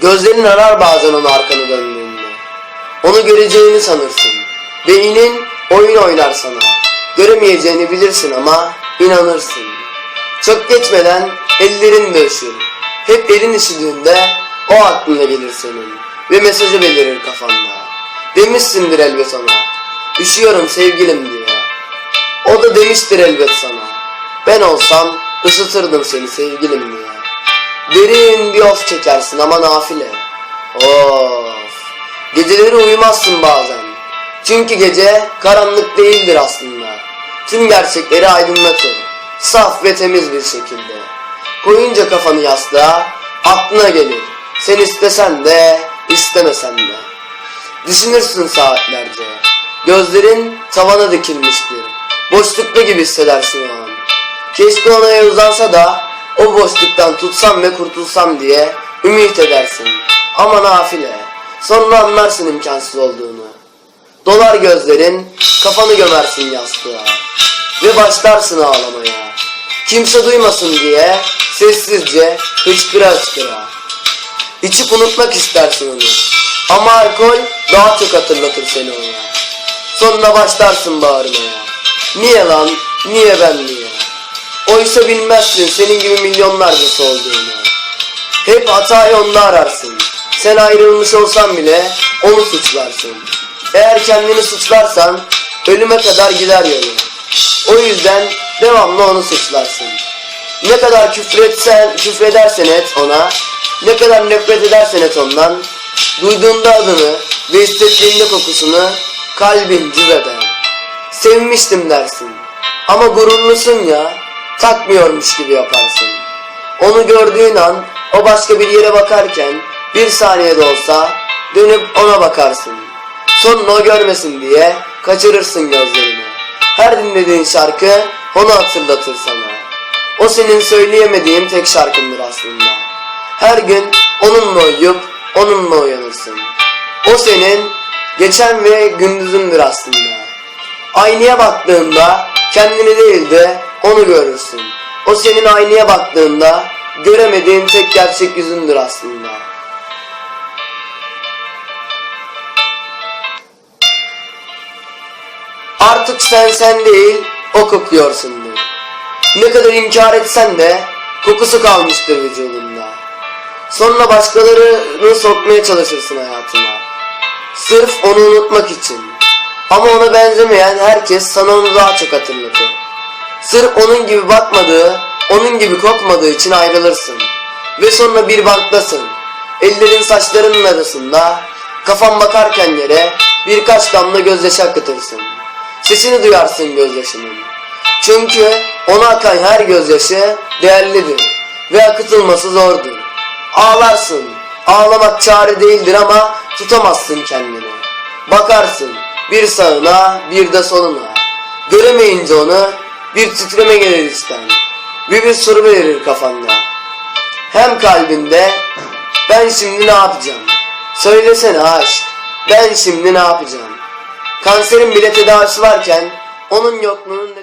Gözlerin arar bazen onu arkanı döndüğünde. Onu göreceğini sanırsın. Beynin oyun oynar sana. Göremeyeceğini bilirsin ama inanırsın. Çok geçmeden ellerin de. Hep elin üşüdüğünde o aklına gelir senin. Ve mesajı belirir kafanda. Demişsindir elbet ona. Üşüyorum sevgilim diye. O da demiştir elbet sana. Ben olsam ısıtırdım seni sevgilim diye. Derin bir of çekersin ama nafile. Of. Geceleri uyumazsın bazen. Çünkü gece karanlık değildir aslında. Tüm gerçekleri aydınlatır. Saf ve temiz bir şekilde. Koyunca kafanı yastığa aklına gelir. Sen istesen de istemesen de. Düşünürsün saatlerce. Gözlerin tavana dikilmiştir. Boşlukta gibi hissedersin o an. Keşke ona uzansa da o boşluktan tutsam ve kurtulsam diye ümit edersin. Ama nafile. Sonra anlarsın imkansız olduğunu. Dolar gözlerin, kafanı gömersin yastığa. Ve başlarsın ağlamaya. Kimse duymasın diye sessizce hıçkıra hıçkıra. İçip unutmak istersin onu. Ama alkol daha çok hatırlatır seni ona. Sonra başlarsın bağırmaya. Niye lan? Niye ben niye? Oysa bilmezsin senin gibi milyonlarcası olduğunu. Hep hatayı onda ararsın. Sen ayrılmış olsan bile onu suçlarsın. Eğer kendini suçlarsan ölüme kadar gider yolu. O yüzden devamlı onu suçlarsın. Ne kadar küfretsen, küfredersen et ona, ne kadar nefret edersen et ondan, duyduğunda adını ve hissettiğinde kokusunu kalbin cız eder. Sevmiştim dersin. Ama gururlusun ya, takmıyormuş gibi yaparsın. Onu gördüğün an, o başka bir yere bakarken, bir saniyede olsa dönüp ona bakarsın. Sonra o görmesin diye kaçırırsın gözlerini. Her dinlediğin şarkı onu hatırlatır sana. O senin söyleyemediğin tek şarkındır aslında. Her gün onunla uyuyup onunla uyanırsın. O senin geçen ve gündüzündür aslında. Aynaya baktığında kendini değil de onu görürsün. O senin aynaya baktığında göremediğin tek gerçek yüzündür aslında. Artık sen sen değil, o kokuyorsundur. Ne kadar inkar etsen de kokusu kalmıştır vücudunda. Sonra başkalarını sokmaya çalışırsın hayatına. Sırf onu unutmak için. Ama ona benzemeyen herkes sana onu daha çok hatırlatır. Sırf onun gibi bakmadığı, onun gibi kokmadığı için ayrılırsın. Ve sonra bir banktasın. Ellerin saçlarının arasında, kafan bakarken yere birkaç damla gözyaşı akıtırsın. Sesini duyarsın gözyaşının. Çünkü ona akan her gözyaşı değerlidir ve akıtılması zordur. Ağlarsın. Ağlamak çare değildir ama tutamazsın kendini. Bakarsın bir sağına bir de soluna. Göremeyince onu bir titreme gelir içten. Ve bir soru verir kafanda. Hem kalbinde ben şimdi ne yapacağım? Söylesene aşk. Ben şimdi ne yapacağım? Kanserin bile tedavisi varken onun yokluğunun neden